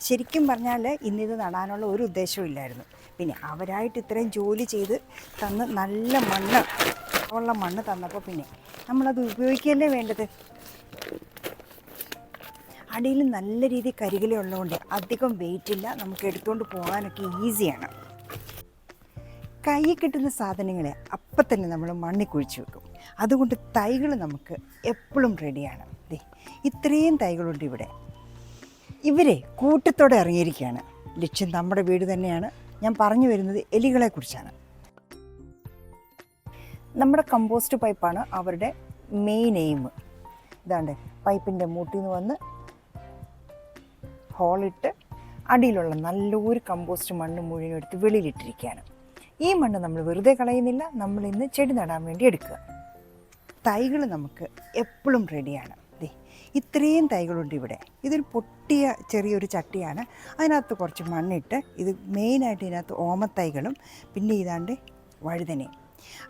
ശരിക്കും പറഞ്ഞാൽ ഇന്നിത് നടാനുള്ള ഒരു ഉദ്ദേശവും ഇല്ലായിരുന്നു. പിന്നെ അവരായിട്ട് ഇത്രയും ജോലി ചെയ്ത് തന്ന് നല്ല മണ്ണ് ഉള്ള മണ്ണ് തന്നപ്പോൾ പിന്നെ നമ്മളത് ഉപയോഗിക്കുകയല്ലേ വേണ്ടത്? അടിയിൽ നല്ല രീതിയിൽ കരികിലുള്ളതുകൊണ്ട് അധികം വെയിറ്റ് ഇല്ല നമുക്ക് എടുത്തുകൊണ്ട് പോകാനൊക്കെ ഈസിയാണ് കൈ കിട്ടുന്ന സാധനങ്ങളെ അപ്പം തന്നെ നമ്മൾ മണ്ണിൽ കുഴിച്ച് വെക്കും. അതുകൊണ്ട് തൈകൾ നമുക്ക് എപ്പോഴും റെഡിയാണ് ഇത്രയും തൈകളുണ്ട് ഇവിടെ. ഇവരെ കൂട്ടത്തോടെ ഇറങ്ങിയിരിക്കുകയാണ്. ലക്ഷ്യം നമ്മുടെ വീട് തന്നെയാണ്. ഞാൻ പറഞ്ഞു വരുന്നത് എലികളെക്കുറിച്ചാണ് നമ്മുടെ കമ്പോസ്റ്റ് പൈപ്പാണ് അവരുടെ മെയിൻ എയിം ഇതാണ്ട് പൈപ്പിന്റെ മൂട്ടിൽ നിന്ന് വന്ന് ഹോളിട്ട് അടിയിലുള്ള നല്ലൊരു കമ്പോസ്റ്റ് മണ്ണ് മുഴുവൻ എടുത്ത് വെളിയിലിട്ടിരിക്കുകയാണ്. ഈ മണ്ണ് നമ്മൾ വെറുതെ കളയുന്നില്ല. നമ്മൾ ഇന്ന് ചെടി നടാൻ വേണ്ടി എടുക്കുക. തൈകൾ നമുക്ക് എപ്പോഴും റെഡിയാണ് ദേ ഇത്രയും തൈകളുണ്ട് ഇവിടെ. ഇതൊരു പൊട്ടിയ ചെറിയൊരു ചട്ടിയാണ്. അതിനകത്ത് കുറച്ച് മണ്ണിട്ട് ഇത് മെയിനായിട്ട് ഇതിനകത്ത് ഓമത്തൈകളും പിന്നെ ഇതാണ്ട് വഴുതനയും.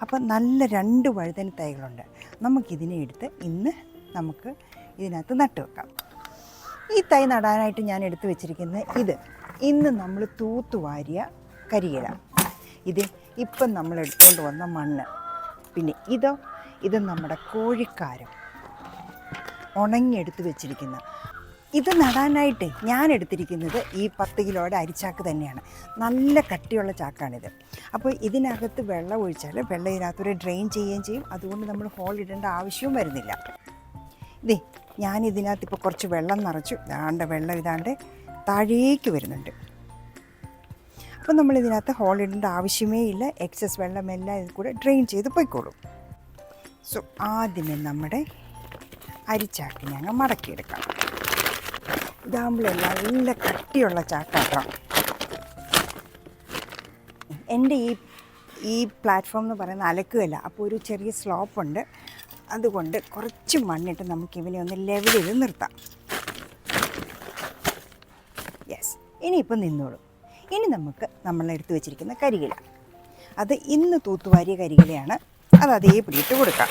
അപ്പം നല്ല രണ്ട് വഴുതന തൈകളുണ്ട്. നമുക്കിതിനെ എടുത്ത് ഇന്ന് നമുക്ക് ഇതിനകത്ത് നട്ടു വെക്കാം. ഈ തൈ നടാനായിട്ട് ഞാൻ എടുത്തു വെച്ചിരിക്കുന്നത് ഇത്. ഇന്ന് നമ്മൾ തൂത്തുവാരിയ കരിയില. ഇത് ഇപ്പം നമ്മൾ എടുത്തുകൊണ്ട് വന്ന മണ്ണ്. പിന്നെ ഇതോ ഇത് നമ്മുടെ കോഴിക്കാരം. ഉണങ്ങിയെടുത്ത് വെച്ചിരിക്കുന്നത് ഇത് നടാനായിട്ട് ഞാൻ എടുത്തിരിക്കുന്നത് ഈ പത്ത് കിലോയുടെ അരിച്ചാക്ക് തന്നെയാണ്. നല്ല കട്ടിയുള്ള ചാക്കാണിത്. അപ്പോൾ ഇതിനകത്ത് വെള്ളം ഒഴിച്ചാൽ വെള്ളം ഇതിനകത്തൊരു ഡ്രെയിൻ ചെയ്യുകയും ചെയ്യും. അതുകൊണ്ട് നമ്മൾ ഹോൾ ഇടേണ്ട ആവശ്യവും വരുന്നില്ല. ഇതേ ഞാൻ ഇതിനകത്ത് ഇപ്പോൾ കുറച്ച് വെള്ളം നിറച്ചു. ഇതാണ്ട് വെള്ളം ഇതാണ്ട് താഴേക്ക് വരുന്നുണ്ട്. അപ്പം നമ്മൾ ഇതിനകത്ത് ഹോൾ ഇടേണ്ട ആവശ്യമേ ഇല്ല. എക്സസ് വെള്ളമെല്ലാം ഇതിൽ കൂടെ ഡ്രെയിൻ ചെയ്ത് പോയിക്കോളും. സോ ആദ്യമേ നമ്മുടെ അരിച്ചാക്ക് ഞങ്ങൾ മടക്കിയെടുക്കാം ഇതാകുമ്പോൾ നല്ല കട്ടിയുള്ള ചാക്കാട്ടോ. എന്റെ ഈ ഈ പ്ലാറ്റ്ഫോം എന്ന് പറയുന്ന അലക്കുകയല്ല അപ്പോൾ ഒരു ചെറിയ സ്ലോപ്പുണ്ട് അതുകൊണ്ട് കുറച്ച് മണ്ണിട്ട് നമുക്ക് ഇവനെ ഒന്ന് ലെവൽ ചെയ്ത് നിർത്താം. യെസ് ഇനിയിപ്പോൾ നിന്നോളൂ. ഇനി നമുക്ക് നമ്മൾ എടുത്തു വെച്ചിരിക്കുന്ന കരികില അത് ഇന്ന് തൂത്തുവാരിയ കരികിലയാണ് അത് അതേപടി ഇട്ട് കൊടുക്കാം.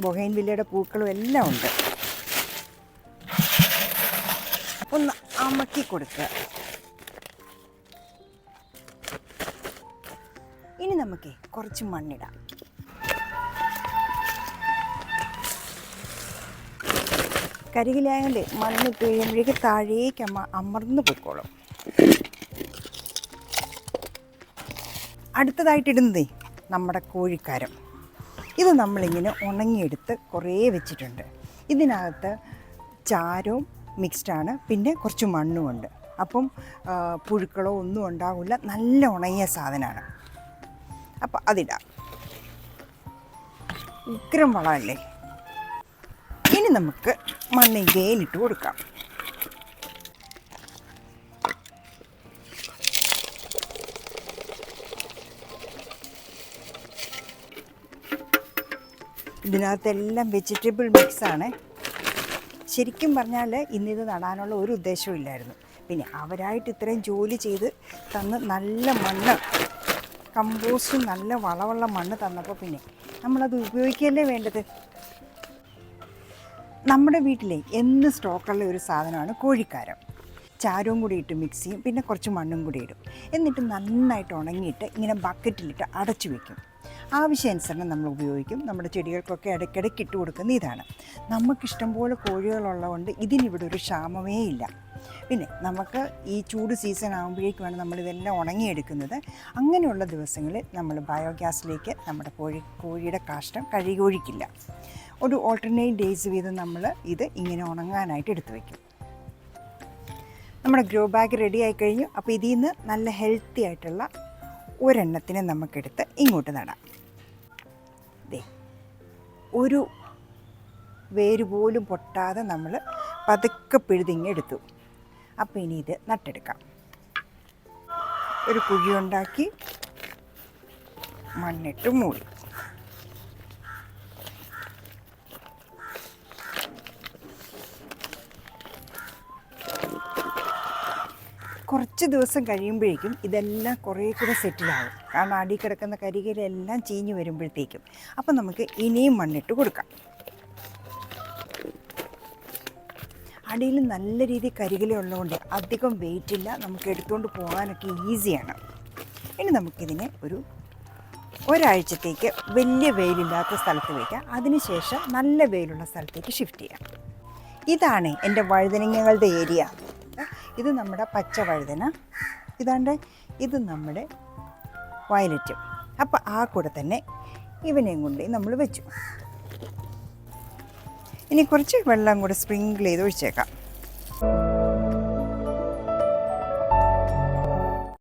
ബൊഹൈൻ വില്ലയുടെ പൂക്കളും എല്ലാം ഉണ്ട്. ഒന്ന് അമക്കി കൊടുക്കുക. ഇനി നമുക്ക് കുറച്ച് മണ്ണിടാം. കരികിലായതുകൊണ്ട് മണ്ണിട്ട് കഴിയുമ്പോഴേക്ക് താഴേക്ക് അമ്മ അമർന്നു പൊയ്ക്കോളും അടുത്തതായിട്ടിടുന്നതേ നമ്മുടെ കോഴിക്കാരം. ഇത് നമ്മളിങ്ങനെ ഉണങ്ങിയെടുത്ത് കുറേ വെച്ചിട്ടുണ്ട്. ഇതിനകത്ത് ചാരവും മിക്സ്ഡാണ് പിന്നെ കുറച്ച് മണ്ണുമുണ്ട് അപ്പം പുഴുക്കളോ ഒന്നും ഉണ്ടാവില്ല. നല്ല ഉണങ്ങിയ സാധനമാണ്. അപ്പം അതിടാം. ഉഗ്രം വളമല്ലേ? ഇനി നമുക്ക് മണ്ണിൽ വേലിട്ട് കൊടുക്കാം. ഇതിനകത്തെല്ലാം വെജിറ്റബിൾ മിക്സാണ് ശരിക്കും പറഞ്ഞാൽ ഇന്നിത് നടാനുള്ള ഒരു ഉദ്ദേശവും ഇല്ലായിരുന്നു. പിന്നെ അവരായിട്ട് ഇത്രയും ജോലി ചെയ്ത് തന്ന് നല്ല മണ്ണ് കമ്പോസ്റ്റും നല്ല വളമുള്ള മണ്ണ് തന്നപ്പോൾ പിന്നെ നമ്മളത് ഉപയോഗിക്കുകയല്ലേ വേണ്ടത്? നമ്മുടെ വീട്ടിലെ എന്ന് സ്റ്റോക്കുള്ള ഒരു സാധനമാണ് കോഴിക്കാരം. ചാരവും കൂടി ഇട്ട് മിക്സ് ചെയ്യും പിന്നെ കുറച്ച് മണ്ണും കൂടി ഇടും. എന്നിട്ട് നന്നായിട്ട് ഉണങ്ങിയിട്ട് ഇങ്ങനെ ബക്കറ്റിലിട്ട് അടച്ചു വെക്കും. ആവശ്യാനുസരണം നമ്മൾ ഉപയോഗിക്കും. നമ്മുടെ ചെടികൾക്കൊക്കെ ഇടയ്ക്കിടയ്ക്ക് ഇട്ട് കൊടുക്കുന്ന ഇതാണ്. നമുക്കിഷ്ടം പോലെ കോഴികളുള്ളതുകൊണ്ട് ഇതിനിവിടെ ഒരു ക്ഷാമമേ ഇല്ല. പിന്നെ നമുക്ക് ഈ ചൂട് സീസൺ ആകുമ്പോഴേക്കുമാണ് നമ്മളിതെല്ലാം ഉണങ്ങിയെടുക്കുന്നത്. അങ്ങനെയുള്ള ദിവസങ്ങളിൽ നമ്മൾ ബയോഗ്യാസിലേക്ക് നമ്മുടെ കോഴി കോഴിയുടെ കാഷ്ടം കഴുകി ഒഴിക്കില്ല ഒരു ഓൾട്ടർനേറ്റ് ഡേയ്സ് വീതം നമ്മൾ ഇത് ഇങ്ങനെ ഉണങ്ങാനായിട്ട് എടുത്തു വയ്ക്കും. നമ്മുടെ ഗ്രോ ബാഗ് റെഡി ആയിക്കഴിഞ്ഞു. അപ്പോൾ ഇതിൽ നിന്ന് നല്ല ഹെൽത്തി ആയിട്ടുള്ള ഒരെണ്ണത്തിനെ നമുക്കെടുത്ത് ഇങ്ങോട്ട് നടാം. ദേ ഒരു വേര് പോലും പൊട്ടാതെ നമ്മൾ പതുക്കെ പിഴുതിങ്ങെടുത്തു അപ്പോൾ ഇനി ഇത് നട്ടെടുക്കാം. ഒരു കുഴി ഉണ്ടാക്കി മണ്ണിട്ട് മൂടി. കുറച്ച് ദിവസം കഴിയുമ്പോഴേക്കും ഇതെല്ലാം കുറേ കൂടെ സെറ്റിലാവും കാരണം അടി കിടക്കുന്ന കരികയിലെല്ലാം ചീഞ്ഞ് വരുമ്പോഴത്തേക്കും. അപ്പം നമുക്ക് ഇനിയും മണ്ണിട്ട് കൊടുക്കാം. അടിയിൽ നല്ല രീതിയിൽ കരികില ഉള്ളതുകൊണ്ട് അധികം വെയിറ്റ് ഇല്ല. നമുക്ക് എടുത്തുകൊണ്ട് പോകാനൊക്കെ ഈസിയാണ് ഇനി നമുക്കിതിനെ ഒരു ഒരാഴ്ചത്തേക്ക് വലിയ വെയിലില്ലാത്ത സ്ഥലത്ത് വയ്ക്കാം അതിനുശേഷം നല്ല വെയിലുള്ള സ്ഥലത്തേക്ക് ഷിഫ്റ്റ് ചെയ്യാം. ഇതാണ് എന്റെ വഴുതനങ്ങകളുടെ ഏരിയ ഇത് നമ്മുടെ പച്ച വഴുതന ഇതാണ്ട് ഇത് നമ്മുടെ വയലറ്റും. അപ്പോൾ ആ കൂടെ തന്നെ ഇവനെയും കൊണ്ട് നമ്മൾ വെച്ചു. ഇനി കുറച്ച് വെള്ളം കൂടെ സ്പ്രിങ്കിൾ ചെയ്ത് ഒഴിച്ചേക്കാം.